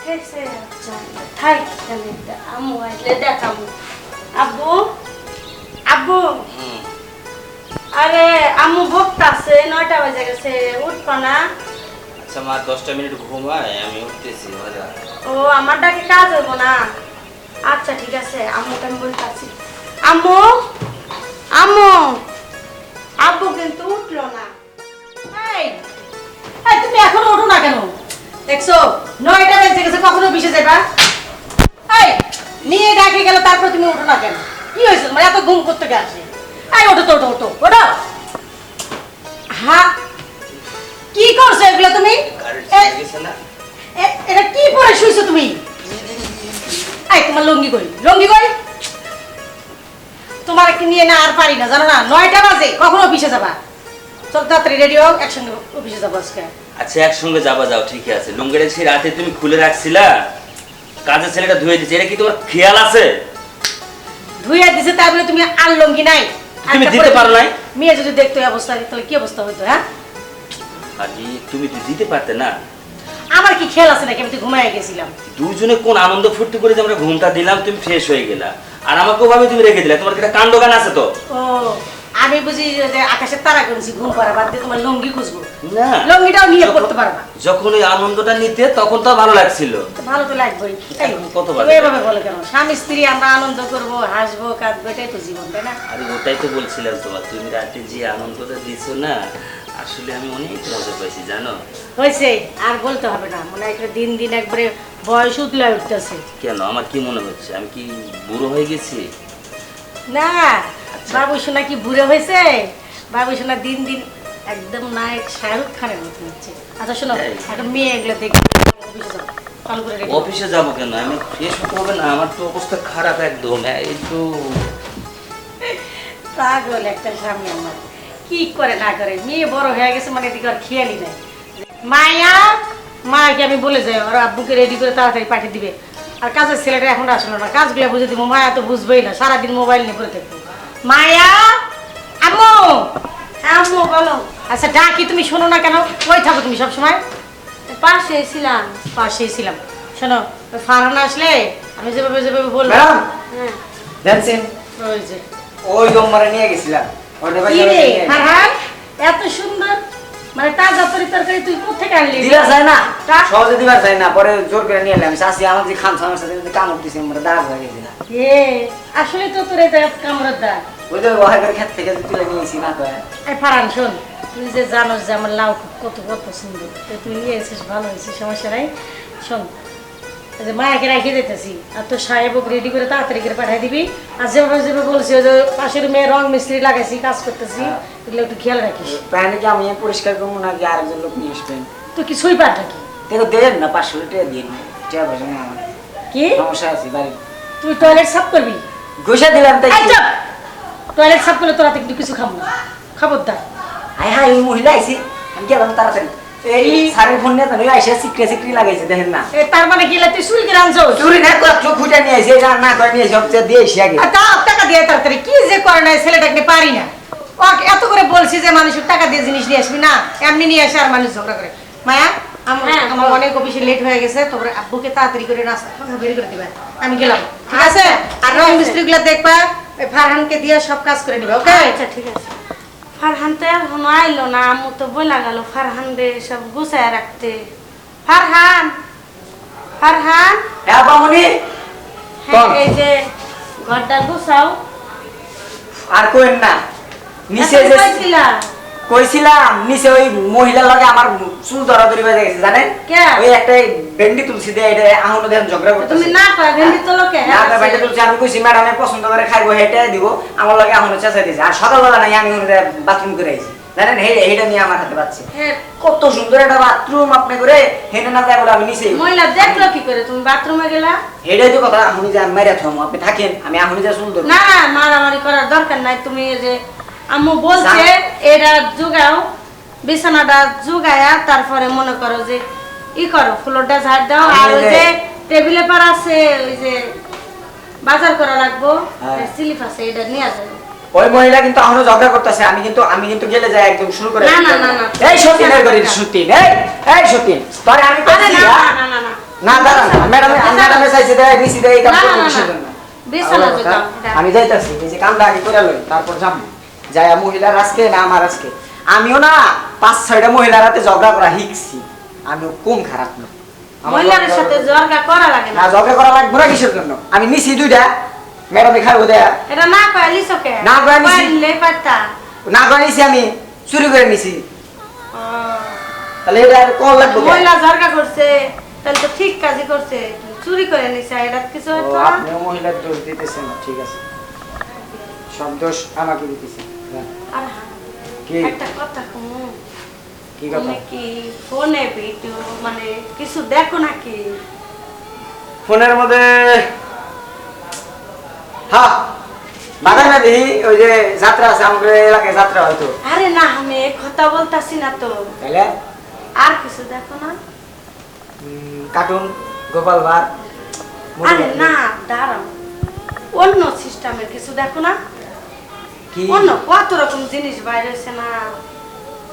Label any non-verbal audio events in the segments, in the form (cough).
আচ্ছা থাক তাহলে আম্মু আসলে দেখাবো আব্বু? আব্বু আরে আম্মু ভোগতাছে নয়টা বাজে গেছে উঠবো না? আচ্ছা মা দশটা মিনিট ঘুমায় আমি উঠতেছি মজা। ও আমার ডাকে কাজ হব না? আচ্ছা ঠিক আছে আম্মুকে আমি বলতেছি। আম্মু? আম্মু? দেখছ? নয়টা বেজে গেছে কখনো বিশে যাবা এই নিয়ে ডাকে গেল তারপর তুমি ওঠো না কেন? কি হয়েছে মানে এত ঘুম করতে আসে। এই ওঠো তো ওঠো ওঠো ওঠো। হ্যাঁ কি করছ এগুলো তুমি? এটা কি পরে শুইছো তুমি? এই তোমার লঙ্গি কই? লঙ্গি কই? তোমার কি নিয়ে না আর পারি না জানো না? নয়টা বাজে কখন অফিসে যাবা? চল তাড়াতাড়ি রেডি হোক একসঙ্গে অফিসে যাব আজকে। আচ্ছা একসঙ্গে যাবা যাও ঠিক আছে। লুঙ্গিটা সেই রাতে তুমি খুলে রাখছিলা? কাজের ছেলেটা ধুয়ে দিচ্ছে এটা কি তোমার খেয়াল আছে? ধুইয়া দিছে তাই বলে তুমি আর লঙ্গি নাই? তুমি দিতে পারো নাই? মেয়ে যদি দেখতো এই অবস্থা তাহলে কি অবস্থা হতো হ্যাঁ? আজি তুমি তো দিতে পারতে না। আমার কি খেয়াল আছে নাকি? আমি তো ঘুমাই গেছিলাম। দুজনে কোন আনন্দ ফুর্তি করে যে আমরা ঘুমটা দিলাম তুমি ফ্রেশ হয়ে গেলা। আর আমাকেও ভাবে তুমি রেখে দিলা তোমার কি একটা কাণ্ড গান আছে তো? ও আমি বুঝি যে আকাশের তারা গুনছি ঘুম পারা বাদ দিয়ে তোমার লঙ্গি খুঁজবো। না। লঙ্গিটাও নিয়ে পড়তে পারবা। যখন ওই আনন্দটা নিতে তখন তো ভালো লাগছিল। ভালো তো লাগবেই তুমি এভাবে বলে কেন? স্বামী স্ত্রী আমরা আনন্দ করব হাসবো কাঁদবো এটাই তো জীবন তাই না? আরে ওটাই তো বলছিলাম তোমার তুমি রাতে যে আনন্দটা দিছো না আসলে আমি অনেক মজা পাইছি জানো? হয়েছে আর বলতে হবে না মনে হয় একটা দিন দিন একবারে বয়স উতলে উঠতেছে। কেন? আমার কি মনে হচ্ছে? আমি কি বুড়ো হয়ে গেছি? না বাবু সোনা কি বুড়ো হয়েছে? বাবু সোনা দিন দিন একদম নায়ক শাহরুখ খানের মতো হচ্ছে। আচ্ছা শোনো? এখন মেয়ে এগুলো দেখে অফিসে যাব কেন? আমি ফ্রেশ হতে হবে না আমার তো অবস্থা খারাপ একদম। তো। পাগল একটা স্বামী আমার। কি করে না করে? মেয়ে বড় হয়ে গেছে মানে এদিকে আর খেয়ালই নাই। মায়া মাকে আমি বলে যাই ওর আব্বুকে রেডি করে তাড়াতাড়ি পাঠিয়ে দিবে। আর কাজের ছেলেটা এখন আসলো না কাজগুলো বুঝে দিব মায়া তো বুঝবেই না সারাদিন মোবাইল নিয়ে পড়ে থাকব। মায়া? আম্মু! আম্মু বলো। আচ্ছা ডাকি তুমি শোনো না কেন? কই থাকো তুমি সবসময়? পাশে ছিলাম। পাশেই ছিলাম। শোনো ফারহান আসলে আমি যেভাবে যেভাবে বললাম। হ্যাঁ। দেখছেন? ওই যে। ওই নম্বরে নিয়ে গেছিলাম। ফারহান? এত সুন্দর মানে তাজা তরি তরকারি তুই কোথেকে আনলি? দিবা যায় না। সহজে দিবার যায় না পরে জোর করে নিয়ে এলাম। আমার যে খান আমার সাথে কামড় দিছে আমার দাগ হয়ে গেছে। এ আসলে তো তোর এটা কামড়ের দাগ। ওই যে ওহাই করে খেত থেকে তুলে নিয়েছি না তো। এই ফারহান শোন তুই যে জানোস যে আমার লাউ কত কত পছন্দ তুই নিয়ে এসেছিস ভালো হয়েছে সমস্যা নাই। শোন যে মায়াকে রেখে দিতেছি। আর তোর সাহেবক রেডি করে তাড়াতাড়ি করে পাঠিয়ে দিবি। আর যেভাবে যেভাবে বলছি যে পাশের মেয়ে রং মিস্ত্রি লাগাইছি কাজ করতেছি এগুলো একটু খেয়াল রাখিস। প্যান্ট কি আমি পরিষ্কার করব নাকি আরেকজন লোক নিয়ে আসবেন তুই পাঠ নাকি? দেখো দেন না পাঁচশো টাকা দিন। টিয়া পয়সা নেই আমার। কি? সমস্যা আছে বাড়ি। তুই টয়লেট সাফ করবি? ঘুষে দিলাম তাই টয়লেট সাফ করলে তোরা কিন্তু কিছু খাব না। খবরদার। হাই হাই মহিলা আইছে। আমি গেলাম তাড়াতাড়ি। এই সারের ফোন নিয়ে তো আইসা সিকড়ে সিকড়ি লাগাইছে দেখেন না। এ তার মানে কি তুই চুল কিনে আনছো? চুরি না তো চোখ খুঁজে নিয়ে এসে রান্না করে নিয়ে সবচেয়ে দিয়ে এসে আগে। তা টাকা দিয়ে তাড়াতাড়ি কি যে করে না ছেলেটাকে পারি না। ওকে এত করে বলছি যে মানুষের টাকা দিয়ে জিনিস নিয়ে আসবি না এমনি নিয়ে আসে আর মানুষ ঝগড়া করে। মায়া আমার হ্যাঁ, আমার অনেক অফিসে লেট হয়ে গেছে তোমরা আব্বুকে তাড়াতাড়ি করে নাস্তা খাওয়া বের করে দিবা। আমি গেলাম ঠিক আছে? আর রং মিস্ত্রি গুলা দেখবা ফারহানকে দিয়ে সব কাজ করে নিবা ওকে আচ্ছা ঠিক আছে। ফারহান তো এখনও আইলো না আমু তো বইলা গেল ফারহান রে সব গুছায় রাখতে। ফারহান! ফারহান! হ্যাঁ বামনি হ্যাঁ এই যে ঘরটা গুছাও। আর কোয়েন না নিচে যে? কইছিলাম নিচে ওই মহিলার লগে আমার চুল ধরাধরি বেজে গেছে জানেন? কে? ওই একটা বেন্ডি তুলছি দিয়ে এটা আহুন দেখেন ঝগড়া করতেছে। তুমি না কয় ভেন্ডি তো লোকে না না বেন্ডি তুলছি আমি কইছি ম্যাডামে পছন্দ করে খাইবো হেটাই দিব আমার লগে আহুন চেঁচাই দিয়েছে আর সকালবেলা নাই আমি বাথরুম করে আইছি। জানেন হে হেটা নিয়ে আমার হাতে পাচ্ছে হ্যাঁ কত সুন্দর একটা বাথরুম আপনি করে হেনে না যায় বলে আমি নিচে মহিলা দেখল কি করে? তুমি বাথরুমে গেলা? হেটাই তো কথা আহুনি যে আমি মাইরা থামো। আপনি থাকেন আমি আহুনি যে চুল ধরবো। না মারামারি করার দরকার নাই। তুমি যে আম্মু বলছে এটা জুগাও বিছানাটা জুগায়া তারপরে মনে করো যে ই করো ফ্লোরটা ঝাড় দাও আর ওই যে- যে টেবিলে পার আছে ওই যে বাজার করা লাগবো হ্যাঁ। স্লিপ আছে এটা নিয়ে যাবে ওই মহিলা কিন্তু এখনও ঝগড়া করতেছে আমি কিন্তু আমি কিন্তু গেলে যাই একদম শুরু করে না, না, না। এই সতীন এর গরিব সতীন এই এই সতীন তোরে আমি আরে না হ্যাঁ? না না না। না দাঁড়ান ম্যাডাম ম্যাডামে চাইছে দেয় নিছি দেয় কাম এটা। আমি যাইতাছি এই যে কামটা আগে করে লই তারপর যাব। যাই মহিলার আজকে না আমার আজকে? আমিও না পাঁচ ছয়টা মহিলার হাতে ঝগড়া করা শিখছি। আমিও কম খারাপ না আমার সাথে জর্গা করা লাগে না। না ঝগড়া করা লাগবে না কিসের জন্য? আমি নিছি দুইটা ম্যাডামে খাইবো দেয়া। এটা না কয়ালি চোখে না কয়ালি চি- না করে আমি চুরি করে নিছি। তাহলে এটা আর কোন লাগবে মহিলা করছে তাহলে তো ঠিক কাজই করছে। চুরি করে নিছে এটা কিছু মহিলার দোষ দিতেছেন ঠিক আছে। সব দোষ আমাকে দিতেছেন। আর একটা কথা কমু কি কথা? কি ফোনে ভিডিও মানে কিছু দেখো নাকি? ফোনের মধ্যে হ্যাঁ বাগান না দিই ওই যে যাত্রা আছে আমাদের এলাকায় যাত্রা হয়তো আরে না আমি কথা বলতাছি না তো। আর কিছু দেখো না? কার্টুন গোপাল ভাঁড় আরে না দাঁড়াও। অন্য সিস্টেমের কিছু দেখো না? কি? অন্য কত রকম জিনিস বাইরে হয়েছে না?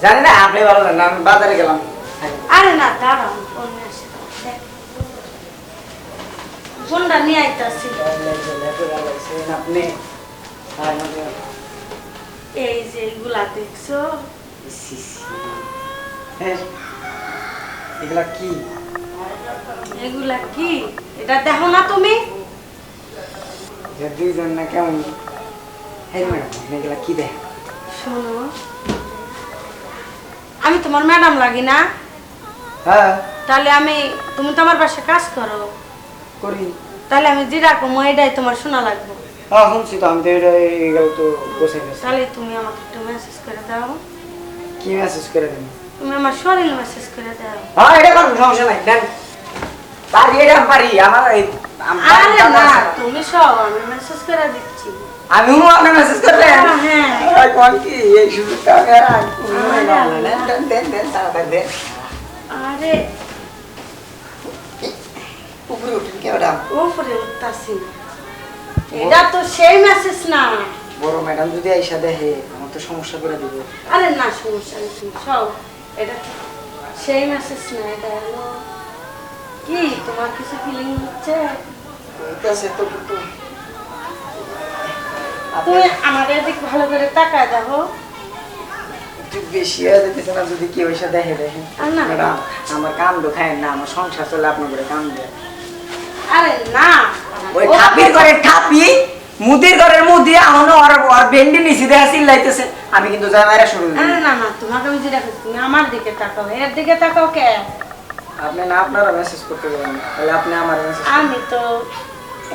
জানি না আপনি ভালো জানেন আমি বাজারে গেলাম। আরে না দাঁড়াও ফোন নিয়ে আসি ফোনটা নিয়ে আইতাছি। আপনি এই যে এগুলা দেখছ? এগুলা কি? এগুলা কি? এটা দেখো না তুমি? দুইজন না কেমন? ম্যাডাম আপনি এগুলা কি দেখ শোনো আমি তোমার ম্যাডাম লাগি না? হ্যাঁ। তাহলে আমি তুমি তো আমার বাসায় কাজ করো। করি। তাহলে আমি যে রাখব এটাই তোমার শোনা লাগবে। হ্যাঁ শুনছি তো আমি তো এটা এগুলো তো বসে গেছি। তাহলে তুমি আমাকে একটু মেসেজ করে দাও। কি মেসেজ করে তুমি আমার শরীর মেসেজ করে দাও। হ্যাঁ এটা সমস্যা নাই দেন। পারি আমি পারি আমার আরে না তুমি সব আমি মেসেজ করে দিচ্ছি। আমি হুম মেসেজ করলেন হ্যাঁ। কোন কি এই সুযোগটা আমি আর আর কোনো আরে না, না, আল্লাহ। দেন দেন দেন তাড়াতাড়ি দেন। আরে উপরে উঠেন কি ম্যাডাম উপরে উঠতাছি। এটা তো সেই মেসেজ না। বড় ম্যাডাম যদি আইসা দেখে আমার তো সমস্যা করে দিব। আরে না সমস্যা নেই সব এটা সেই মেসেজ না এটা কি? তোমার কিছু ফিলিং হচ্ছে? হইতাছে তো কিন্তু। তুমি আমাদের দিক ভালো করে তাকায় দেখো। একটু বেশি হয়ে যেতেছে না যদি কেউ এসে দেখে দেখে। আর না। ম্যাডাম আমার কাম দোখায় না আমার সংসার চলে আপনার করে কাম আরে না। ওই ঠাপির ঘরে ঠাপি মুদির ঘরের মুদি আমার আর আর বেন্ডি নিচে চিল্লাইতেছে। আমি কিন্তু যাই শুরু না না তোমাকে আমি যেটা তুমি আমার দিকে তাকাও। এর দিকে তাকাও কে? আপনি না আপনারা মেসেজ করতে পারেন তাহলে আপনি আমার মেসেজ আমি তো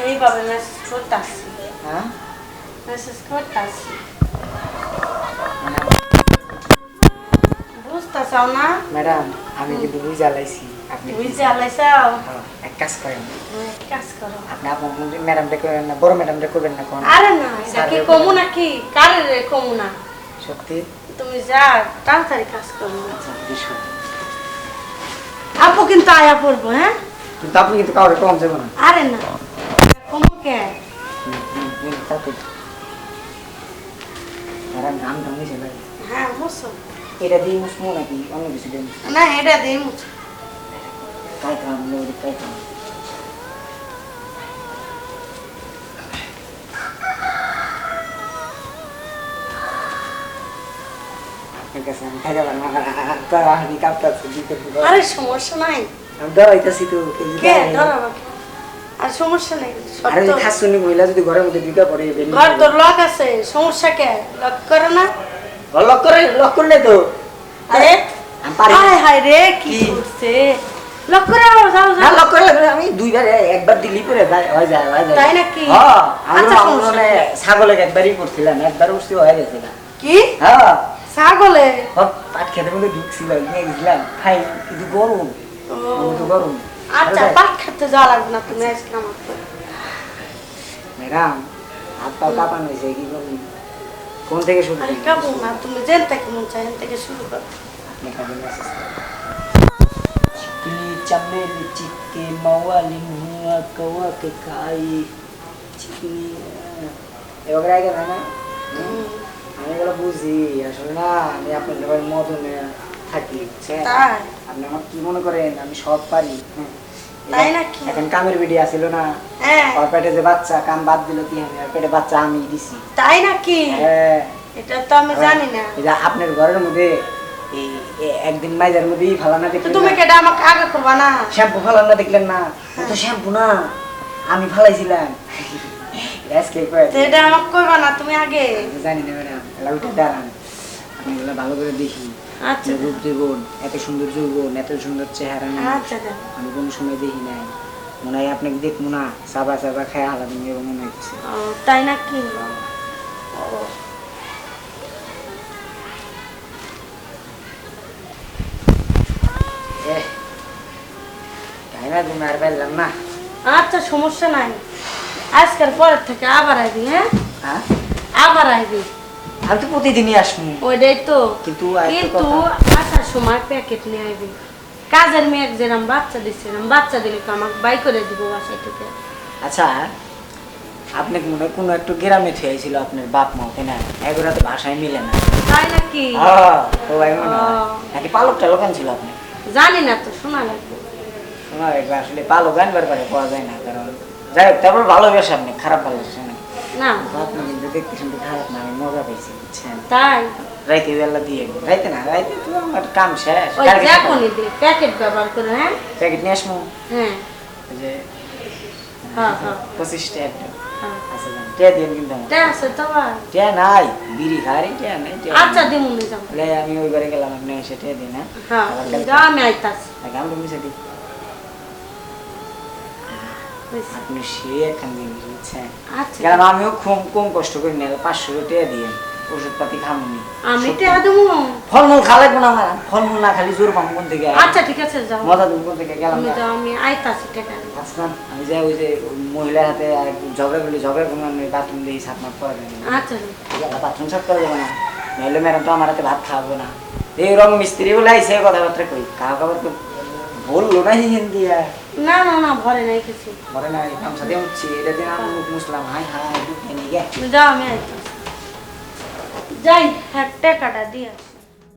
এইভাবে মেসেজ করতেছি। হ্যাঁ? মেসেজ করতেছি। বুঝতে না? ম্যাডাম আমি কিন্তু বুঝা লাইছি আপনি হ্যাঁ, এক কাজ করেন। এক কাজ করো। আপনি আপনার ম্যাডামটা করবেন না বড় ম্যাডামটা করবেন না কোন। আরে না এটা কি কমু নাকি? কারে রে কমু না। সত্যি? তুমি যা তাড়াতাড়ি কাজ করো। আচ্ছা আপু কিন্তু আয়া পড়ব হ্যাঁ? কিন্তু আপনি কিন্তু কাউরে কম যাবে না। আরে না। কমু কে? দাম নিছে হ্যাঁ অবশ্য এটা দিয়ে মুসমু নাকি? অন্য কিছু দেন না এটা দিয়ে মুছে। কাই খাম লোক কাই খাম আমি না। আমি দিতে আরে সমস্যা নাই। আমি ডরাইতেছি তো কে? দেখে। আর সমস্যা নেই আরে খাসুনি মহিলা যদি ঘরের মধ্যে ঢুকে পড়ে ঘর যাবে। লক আছে সমস্যা কে? লক করে না। লক করে লক করলে তো আরে আমি হায় হায় রে কি কি? করছে? লক করে আও, যাও না লক করে আমি দুইবার একবার দিলি পরে হয়ে যায় হয়ে যায়। তাই নাকি? হ্যাঁ আমি আচ্ছা, আমার। ছাগলে একবারই করছিলাম একবার উঠছি হয়ে গেছে না কি? হ্যাঁ ছাগলে? পাট খেতে মধ্যে ঢুকছিল নিয়ে গেছিলাম। খাই কিন্তু গরম। কিন্তু গরম। আচ্ছা পাট খেতে যাওয়া লাগবে না তুমি আজকে আমাকে ম্যাডাম হাত পা কাঁপানো হয়েছে কি করবি? কোন থেকে শুরু আরে? কাবু না তুমি যেন থেকে মন চাই থেকে শুরু করো। আপনি খাবেন মেসেজ চিকলি চমেলি চিকে মওয়ালি হুয়া কওয়া কে খাই। চিকলি এবার আগে না না? হুম, আমি এগুলো বুঝি আসলে না আমি আপনার মদনে থাকি বুঝছেন? আপনি আমার কি মনে করেন? আমি সব পারি হ্যাঁ। তাই নাকি? এখন কামের বিডি আসিল না। হ্যাঁ। ওর পেটে যে বাচ্চা কাম বাদ দিল কি আমি? ওর পেটে বাচ্চা আমি দিছি। তাই নাকি? হ্যাঁ। এটা তো আমি জানি না। এই আপনার ঘরের মধ্যে একদিন মাইজার ফালানা দেখলেন তুমি? আমাকে আগে করবা না? শ্যাম্পু ফালানা দেখলেন না? তো শ্যাম্পু না আমি ফালাইছিলাম। (laughs) আজকে এটা আমাকে কইবা না তুমি আগে। জানি না ম্যাডাম এলা দাঁড়ান। আমি এগুলো ভালো করে দেখি। আচ্ছা। রূপ জীবন এত সুন্দর যৌবন এত সুন্দর চেহারা না আচ্ছা আমি কোনো সময় দেখি নাই। মনে হয় আপনাকে দেখব না। সাবা সাবা খায় আলাদা এরকম মনে হচ্ছে। তাই না আর পারলাম না? আচ্ছা সমস্যা নাই। আজকের পরের থেকে আবার আইবি হ্যাঁ? হ্যাঁ? আবার আইবি। আমি তো প্রতিদিনই আসব। ওইটাই তো। কিন্তু কিন্তু আসার সময় প্যাকেট নিয়ে আইবি। কাজের মেয়ে যেরকম বাচ্চা দিচ্ছিলাম বাচ্চা দিলে তো আমাকে বাই করে দিব বাসায় থেকে আচ্ছা আপনাকে মনে হয় কোনো একটু গ্রামে থুয়েছিল আপনার বাপ মা তাই না? এগুলো তো ভাষায় মিলে না। তাই নাকি? তো ভাই মনে নাকি পালক টালক আনছিল আপনি? জানি না তো শোনা লাগবে শোনা একবার আসলে পালক আনবার পারে পাওয়া যায় না কারণ যাই হোক তারপর ভালোবাসে আপনি খারাপ ভালোবাসে না। না। আপনি দেখতে শুনতে খারাপ না আমি মজা পাইছি বুঝছেন? তাই? রাইতে বেলা দিয়ে রাইতে না রাইতে তো আমার কাম শেষ। ওই প্যাকেট ব্যবহার করে হ্যাঁ? প্যাকেট নিয়ে আসব হ্যাঁ। যে হ্যাঁ হ্যাঁ। পঁচিশ টাকা আচ্ছা টিয়া দিয়ে কিন্তু আমার। আছে তো টিয়া নাই বিড়ি খাই টিয়া নাই টিয়া আচ্ছা তাহলে আমি ওইবারে গেলাম আপনি এসে টিয়া দিন হ্যাঁ আমি আইতাছি। আমরা মিশে দিই। আপনি সে একখান জিনিস বুঝছেন আচ্ছা। কারণ আমিও কম কম কষ্ট করি না পাঁচশো টিয়া দিয়ে ওষুধ পাতি খামনি। আমি টেহা দেবো। ফলমূল খালে কোনো আমার ফলমূল না খালি জোর পাম কোন থেকে? আচ্ছা ঠিক আছে যাও। মজা তুমি কোন থেকে? গেলাম না আমি আইতাছি টাকা নিয়ে। আজকাল আমি যাই ওই যে মহিলার হাতে আর ঝগড়া করলে ঝগড়া করব আমি বাথরুম দিয়ে সাত মাস পরে আচ্ছা। বাথরুম সাফ করে দেবো না। নইলে ম্যাডাম তো আমার হাতে ভাত খাওয়াবো না। এই রকম মিস্ত্রি বলে আইসে কথাবার্তা কই? কাহা খাবার তো বলল না হিন্দি আর না না না ভরে নাই কিছু। ভরে নাই এই কাম উঠছি এটা দিন আমি মুখ মুসলাম হাই হাই দুঃখ নিয়ে গে। যাও আমি যাই হ্যাঁ টাকাটা দিয়ে।